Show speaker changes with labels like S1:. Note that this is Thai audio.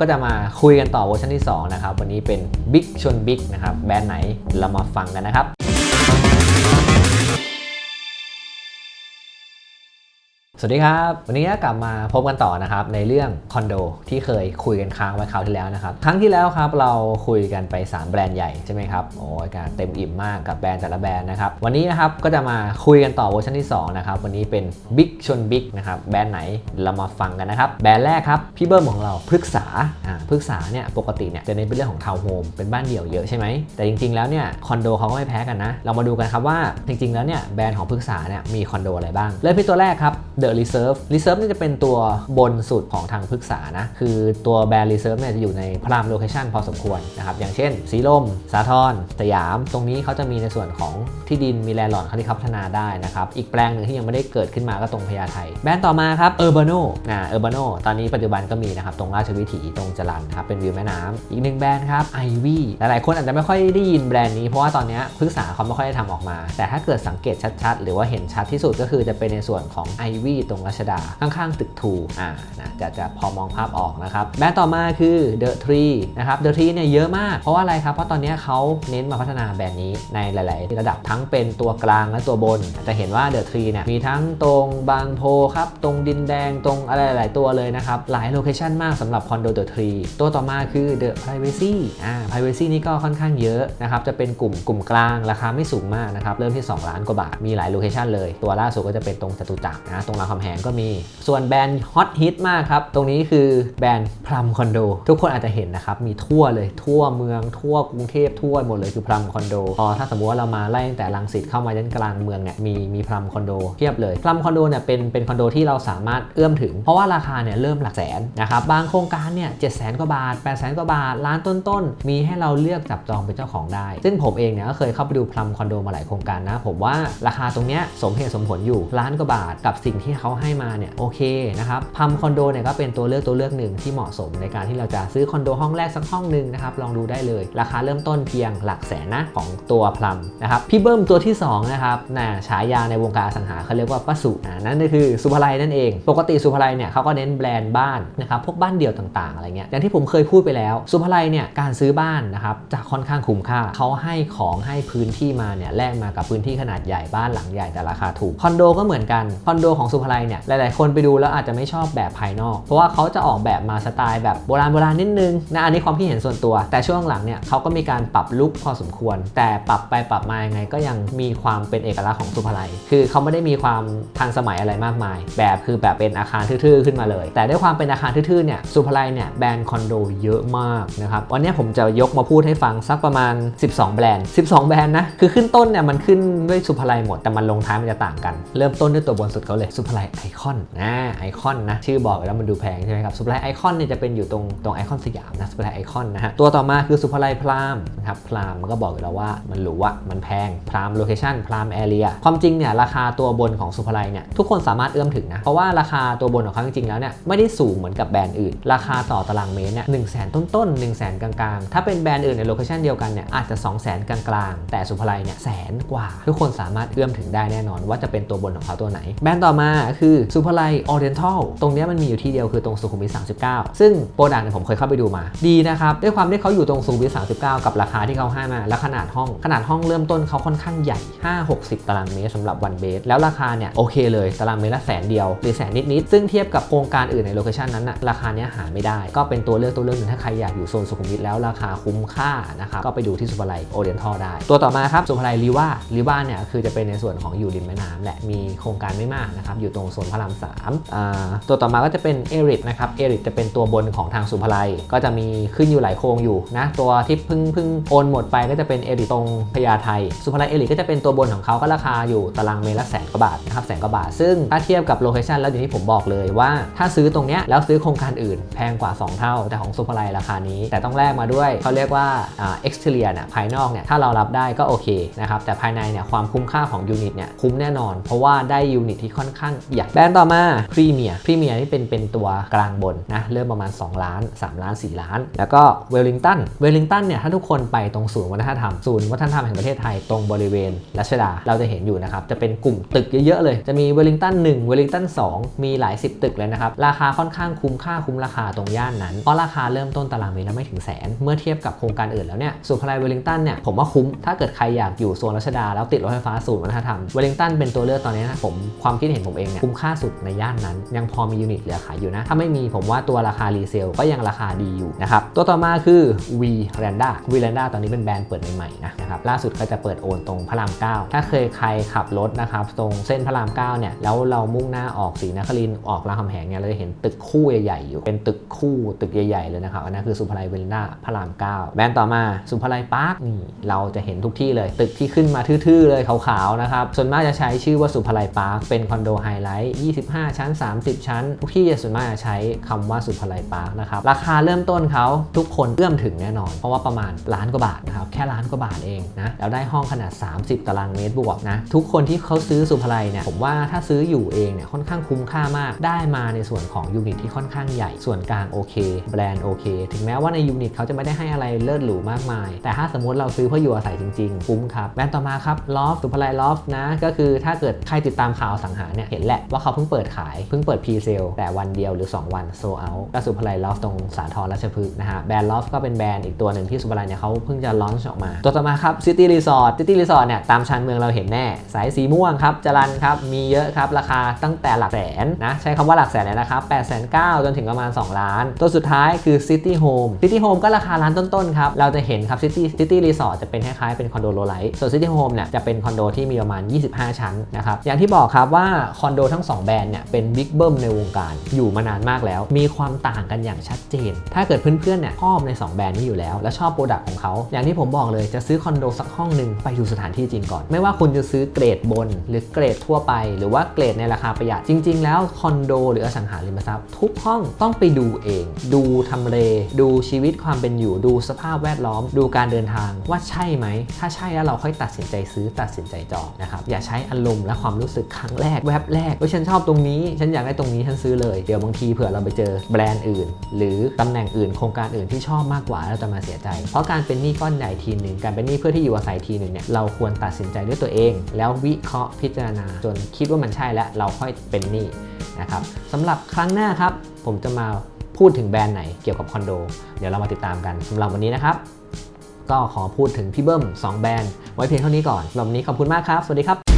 S1: ก็จะมาคุยกันต่อเวอร์ชันที่ 2 นะครับ วันนี้เป็นบิ๊กชนบิ๊กนะครับ แบรนด์ไหนเรามาฟังกันนะครับ สวัสดีครับ วันนี้กลับมาพบกันต่อนะครับในเรื่องคอนโดที่เคยคุยกันค้างไว้คราวที่แล้วนะครับ ครั้งที่แล้วครับเราคุยกันไป 3 แบรนด์ใหญ่ใช่ไหมครับโอ้ยการเต็มอิ่มมากกับแบรนด์แต่ละแบรนด์นะครับวันนี้นะครับก็จะมาคุยกันต่อเวอร์ชันที่2นะครับวันนี้เป็น Big ชน Big นะครับแบรนด์ไหนเรามาฟังกันนะครับแบรนด์แรกครับพี่เบิ้มของเราพฤกษาอ่าพฤกษาเนี่ยปกติเนี่ยจะเน้นเป็นเรื่องของทาวน์โฮมเป็นบ้านเดี่ยวเยอะใช่ไหมแต่จริงๆแล้วเนี่ยคอนโดเขาก็ไม่แพ้กันนะเรามาดูกันครับว่าจริงๆแล้วเนี่ยแบรนด์ของพฤกษาเนี่ยมีคอนโดอะไรบ้างเริ่มที่ตัวแรกครับ The Reserve Reserve นี่จะเป็นตัวบนสุดของทางพฤกษานะ คือตัวแบรนด์ Reserve เนี่ยจะอยู่ในพรามโลเคชันพอสมควรนะครับ อย่างเช่น สีลม สาทรสยาม ตรงนี้เขาจะมีในส่วนของที่ดินมีแลนด์หลอนเขาที่เขาพัฒนาได้นะครับ อีกแปลงหนึ่งที่ยังไม่ได้เกิดขึ้นมาก็ตรงพญาไทแบรนด์ต่อมาครับ Urbano นะ Urbano ตอนนี้ปัจจุบันก็มีนะครับตรงราชวิถีตรงจรันนะครับเป็นวิวแม่น้ำอีกหนึ่งแบรนด์ครับ Ivy หลายๆคนอาจจะไม่ค่อยได้ยินแบรนด์นี้เพราะว่าตอนนี้พฤกษาเขาไม่ค่อยได้ทำออกมา แต่ถ้าเกิดสังเกตชัดๆ หรือว่าเห็นชัดที่สุดก็คือจะเป็นในส่วนของ Ivy ตรงรัชดา ข้างๆตึกทูอ่านะจะจะพอมองภาพออกนะครับแบรนด์ต่อมาคือ The Tree นะครับ The Tree เนี่ยเยอะมาก เพราะว่าอะไรครับ เพราะตอนนี้เขาเน้นมาพัฒนาแบรนด์นี้ในหลาย ๆ ระดับทั้งเป็นตัวกลางและตัวบน จะเห็นว่า The Tree เนี่ยมีทั้งตรงบางโพครับ ตรงดินแดงตรงอะไรหลาย ๆ ตัวเลยนะครับ หลายโลเคชันมากสำหรับคอนโด The Tree ตัวต่อมาคือ The Privacy อ่า Privacy นี่ก็ค่อนข้างเยอะนะครับจะเป็นกลุ่มกลุ่มกลางราคาไม่สูงมากนะครับเริ่มที่ 2 ล้านกว่าบาทมีหลายโลเคชันเลยตัวล่าสุดก็จะเป็นตรงจตุจักรนะตรงรามคำแหงก็มี ส่วนแบรนด์ฮอตฮิตมากครับ ตรงนี้คือแบรนด์พลัมคอนโดทุกคนอาจจะเห็นนะครับ มีทั่วเลยทั่วเมืองทั่วกรุงเทพทั่วหมดเลยคือพลัมคอนโดพอถ้าสมมติว่าเรามาไล่ตั้งแต่ลังสิตเข้ามายันกลางเมืองเนี่ยมีมีพลัมคอนโดเทียบเลยพลัมคอนโดเนี่ยเป็นเป็นคอนโดที่เราสามารถเอื้อมถึง เพราะว่าราคาเนี่ยเริ่มหลักแสนนะครับบางโครงการเนี่ยเจ็ดแสนกว่าบาท8 0 0แสนกว่าบาทล้านต้นๆมีให้เราเลือกจับจองเป็นเจ้าของได้ ซึ่งผมเองเนี่ยก็เคยเข้าไปดูพลัมคอนโดมาหลายโครงการนะ ผมว่าราคาตรงเนี้ยสมเหตุสมผลอยู่ล้านกว่าบาทกับสิ่งที่เขาให้มาเนี่ยโอเคนะครับพลัมคอนโดเนี่ยก็เป็นตัวเลือกตัวเลือกหนึ่งที่เหมาะสมในการที่เราจะซื้อคอนโดห้องแรกสักห้องหนึ่งนะครับลองดูได้เลย ราคาเริ่มต้นเพียงหลักแสนนะของตัวพลัมนะครับพี่เบิ้มตัวที่สองนะครับน่ะฉายาในวงการอสังหาเขาเรียกว่าป้าสุอ่านั่นก็คือสุภาลัยนั่นเอง ปกติสุภาลัยเนี่ยเขาก็เน้นแบรนด์บ้านนะครับพวกบ้านเดี่ยวต่างๆอะไรเงี้ยอย่างที่ผมเคยพูดไปแล้วสุภาลัยเนี่ยการซื้อบ้านนะครับจะค่อนข้างคุ้มค่าเขาให้ของให้พื้นที่มาเนี่ยแลกมากับพื้นที่ขนาดใหญ่บ้านหลังใหญ่แต่ราคาถูกคอนโดก็เหมือนกันคอนโดของสุภาลัยเนี่ยหลายๆ คนไปดูแล้วอาจจะไม่ชอบแบบภายนอก เพราะว่าเขาจะออกแบบมาสไตล์แบบโบราณโบราณนิดนึงนะอันนี้ความคิดเห็นส่วนตัว แต่ช่วงหลังเนี่ยเขาก็มีการปรับลุคพอสมควร แต่ปรับไปปรับมายังไงก็ยังมีความเป็นเอกลักษณ์ของสุภาลัย คือเขาไม่ได้มีความทันสมัยอะไรมากมาย แบบคือแบบเป็นอาคารทื่อๆขึ้นมาเลย แต่ด้วยความเป็นอาคารทื่อๆเนี่ยสุภาลัยเนี่ยแบรนด์คอนโดเยอะมากนะครับวันนี้ผมจะยกมาพูดให้ฟังสักประมาณ 12 แบรนด์ 12 แบรนด์นะคือขึ้นต้นเนี่ยมันขึ้นด้วยสุภาลัยหมดแต่มันลงท้ายมันจะต่างกัน เริ่มต้นด้วยตัวบนสุดเขาเลยสุภาลัยไอคอนนะไอคอนนะชื่อบอกแล้วมันดูแพงใช่ไหมครับสุภาลัยไอคอนเนี่ยจะเป็นอยู่ตรงตรงไอคอนสยามนะสุภาลัยไอคอนนะฮะตัวต่อมาคือสุภาลัยพรามนะครับพรามมันก็บอกอยู่แล้วว่ามันหรูอะมันแพงพรามโลเคชั่นพรามแอเรียความจริงเนี่ยราคาตัวบนของสุภาลัยเนี่ยทุกคนสามารถเอื้อมถึงนะเพราะว่าราคาตัวบนของเขาจริงๆแล้วเนี่ยไม่ได้สูงเหมือนกับแบรนด์อื่น ราคาต่อตารางเมตรเนี่ยหนึ่งแสนต้นๆหนึ่งแสนกลางๆ ถ้าเป็นแบรนด์อื่นในโลเคชั่นเดียวกันเนี่ยอาจจะ 2 0 0แสนกลางๆแต่สุภาลัยเนี่ยแสนกว่า ทุกคนสามารถเอื้อมถึงได้แน่นอนว่าจะเป็นตัวบนของเขาตัวไหน แบรนด์ต่อมาคือสุภาลัยออเดนทัลตรงนี้มันมีอยู่ที่เดียวคือตรงสุขุมวิท39 ซึ่งโปรดักต์เนี่ยผมเคยเข้าไปดูมา ดีนะครับ ด้วยความที่เขาอยู่ตรงสุขุมวิท39 กับราคาที่เขาให้มา และขนาดห้อง ขนาดห้องเริ่มต้นเขาค่อนข้างใหญ่ 5-60 ตารางเมตรสำหรับวันเบส แล้วราคาเนี่ยโอเคเลย ตารางเมตรละแสนเดียวหรือแสนนิดๆ ซึ่งเทียบกับโครงการอื่นในโลเคชันนั้นนะราคาเนี้ยหาไม่ได้ ก็เป็นตัวเลือกตัวเลือกหนึ่งถ้าใครอยากอยู่โซนสุขุมวิทแล้วราคาคุ้มค่านะครับ ก็ไปดูที่สุภาลัยโอเดนทัลได้ ตัวต่อมาครับสุภาลัยลีว่าลีว่าเนี่ยคือจะเป็นในส่วนของอยู่ริมแม่น้ำแหละ มีโครงการไม่มากนะครับอยู่ตรงโซนพระรามสามตัวต่อมาก็จะเป็นเอริทนะครับเอริทจะเป็นตัวบนของทางสุภาลัยก็จะมีขึ้นอยู่หลายโครงอยู่นะตัวที่เพิ่งเพิ่งโอนหมดไปก็จะเป็นเอริทตรงพญาไทสุภาลัยเอริทก็จะเป็นตัวบนของเขาก็ราคาอยู่ตารางเมตรละแสนกว่าบาทนะครับแสนกว่าบาท ซึ่งถ้าเทียบกับโลเคชันแล้วอย่างที่ผมบอกเลยว่า ถ้าซื้อตรงเนี้ยแล้วซื้อโครงการอื่นแพงกว่า 2 เท่า แต่ของสุภาลัยราคานี้ แต่ต้องแลกมาด้วยเขาเรียกว่าอ่า exterior เนี่ยภายนอกเนี่ยถ้าเรารับได้ก็โอเคนะครับแต่ภายในเนี่ยความคุ้มค่าของยูนิตเนี่ยคุ้มแน่นอน เพราะว่าได้ยูนิตที่ค่อนข้างอย่าแบรนด์ต่อมาพรีเมียร์พรีเมียร์นี่เป็นเป็นตัวกลางบนนะเริ่มประมาณ 2 ล้าน 3 ล้าน 4 ล้าน แล้วก็เวลลิงตันเวลลิงตันเนี่ยถ้าทุกคนไปตรงศูนย์วัฒนธรรมศูนย์วัฒนธรรมแห่งประเทศไทยตรงบริเวณรัชดาเราจะเห็นอยู่นะครับจะเป็นกลุ่มตึกเยอะๆเลย จะมีเวลลิงตัน1เวลลิงตัน2มีหลาย 10 ตึกเลยนะครับราคาค่อนข้างคุ้มค่าคุ้มราคาตรงย่านนั้นเพราะราคาเริ่มต้นตารางเมตรละไม่ถึงแสน เมื่อเทียบกับโครงการอื่นแล้วเนี่ยสุพรรณเวลลิงตันเนี่ยผมว่าคุ้มถ้าเกิดใครอยากอยู่โซนรัชดาแล้วติดรถไฟฟ้าศูนย์วัฒนธรรมเวลลิงตันเป็นตัวเลือกตอนนี้นะผมความคิดเห็นผมเองเนี่ยคุ้มค่าสุดในย่านนั้น ยังพอมียูนิตเหลือขายอยู่นะ ถ้าไม่มีผมว่าตัวราคารีเซลก็ยังราคาดีอยู่นะครับตัวต่อมาคือ V r a n d a V r a n d a ตอนนี้เป็นแบรนด์เปิดใหม่ๆนะนะครับล่าสุดก็จะเปิดโอนตรงพระราม 9 ถ้าเคยใครขับรถนะครับตรงเส้นพระราม 9 เนี่ยแล้วเรามุ่งหน้าออกศรีนครินออกรามคำแหงเนี่ยเราจะเห็นตึกคู่ใหญ่ๆอยู่เป็นตึกคู่ตึกใหญ่ๆเลยนะครับอันนั้นคือสุภาลัยเวลนาพระราม 9 แบรนด์ต่อมาสุภาลัยพาร์คนี่เราจะเห็นทุกที่เลย ตึกที่ขึ้นมาทื่อๆเลยขาวๆนะครับส่วนมากจะใช้ชื่อว่าสุภาลัยพาร์คเป็นคอนโดไฮไลท์ 25 ชั้น 30 ชั้น ทุกที่จะส่วนมากจะใช้คำว่าสุภาลัยพาร์คนะครับ ราคาเริ่มต้นเขาทุกคนเอื้อมถึงแน่นอน เพราะว่าประมาณล้านกว่าบาทนะครับ แค่ล้านกว่าบาทเองนะ แล้วได้ห้องขนาด 30 ตารางเมตรบวกนะ ทุกคนที่เขาซื้อสุภาลัยเนี่ย ผมว่าถ้าซื้ออยู่เองเนี่ยค่อนข้างคุ้มค่ามาก ได้มาในส่วนของยูนิตที่ค่อนข้างใหญ่ ส่วนกลางโอเค แบรนด์โอเค ถึงแม้ว่าในยูนิตเขาจะไม่ได้ให้อะไรเลิศหรูมากมาย แต่ถ้าสมมติเราซื้อเพื่ออยู่อาศัยจริงๆคุ้มครับแบรนด์ต่อมาครับลอฟสุภาลัยลอฟนะก็คือถ้าเกิดใครติดตามข่าวสังหาเนี่ยเห็นแหละว่าเขาเพิ่งเปิดขาย เพิ่งเปิดพรีเซลแต่วันเดียวหรือ 2 วันโซเอาก็สุภาลัยลอฟตรงสาทรราชพฤกษ์นะฮะแบรนด์ลอฟก็เป็นแบรนด์อีกตัวหนึ่งที่สุภลัยเนี่ยเขาเพิ่งจะลอนช์ออกมา ตัวต่อมาครับซิตี้รีสอร์ทซิตี้รีสอร์ทเนี่ยตามชานเมืองเราเห็นแน่สายสีม่วงครับจรันครับมีเยอะครับราคาตั้งแต่หลักแสนนะใช้คำว่าหลักแสนเลยนะครับ8 9 0 0 0จนถึงประมาณ 2 ล้าน ตัวสุดท้ายคือ City Home City Home ก็ราคาล้านต้นๆครับเราจะเห็นครับ City City Resort จะเป็นคล้ายๆเป็นคอนโดโลไลท์ส่วน City Home เนี่ยจะเป็นคอนโดที่มีประมาณ 25 ชั้นนะครับอย่างที่บอกครับว่าคอนนโดทั้ง 2 แบรนด์เนี่ยเป็นบิ๊กเบิ้มในวงการอยู่มานานมากแล้ว มีความต่างกันอย่างชัดเจน ถ้าเกิดเพื่อนๆเนี่ยชอบใน 2 แบรนด์นี้อยู่แล้ว และชอบโปรดักต์ของเขา อย่างที่ผมบอกเลยจะซื้อคอนโดสักห้องหนึ่งไปดูสถานที่จริงก่อน ไม่ว่าคุณจะซื้อเกรดบน หรือเกรดทั่วไป หรือว่าเกรดในราคาประหยัดจริง ๆ แล้วคอนโดหรืออสังหาริมทรัพย์ทุกห้องต้องไปดูเอง ดูทำเล ดูชีวิตความเป็นอยู่ ดูสภาพแวดล้อม ดูการเดินทางว่าใช่ไหม ถ้าใช่แล้วเราค่อยตัดสินใจซื้อตัดสินใจจองนะครับ อย่าใช้อารมณ์และความรู้สึกครั้งแรกแวบแรกว่าฉันชอบตรงนี้ ฉันอยากได้ตรงนี้ฉันซื้อเลย เดี๋ยวบางทีเผื่อเราไปเจอแบรนด์อื่น หรือตำแหน่งอื่นโครงการอื่นที่ชอบมากกว่าแล้วจะมาเสียใจ เพราะการเป็นหนี้ก้อนใหญ่ทีหนึ่งการเป็นหนี้เพื่อที่อยู่อาศัยทีหนึ่งเนี่ยเราควรตัดสินใจด้วยตัวเอง แล้ววิเคราะห์พิจารณา จนคิดว่ามันใช่แล้วเราค่อยเป็นหนี้นะครับสำหรับครั้งหน้าครับ ผมจะมาพูดถึงแบรนด์ไหนเกี่ยวกับคอนโด เดี๋ยวเรามาติดตามกันสำหรับวันนี้นะครับ ก็ขอพูดถึงพี่เบิ้ม2 แบรนด์ไว้เพียงเท่านี้ก่อนสำหรับวันนี้ขอบคุณมากครับ สวัสดีครับ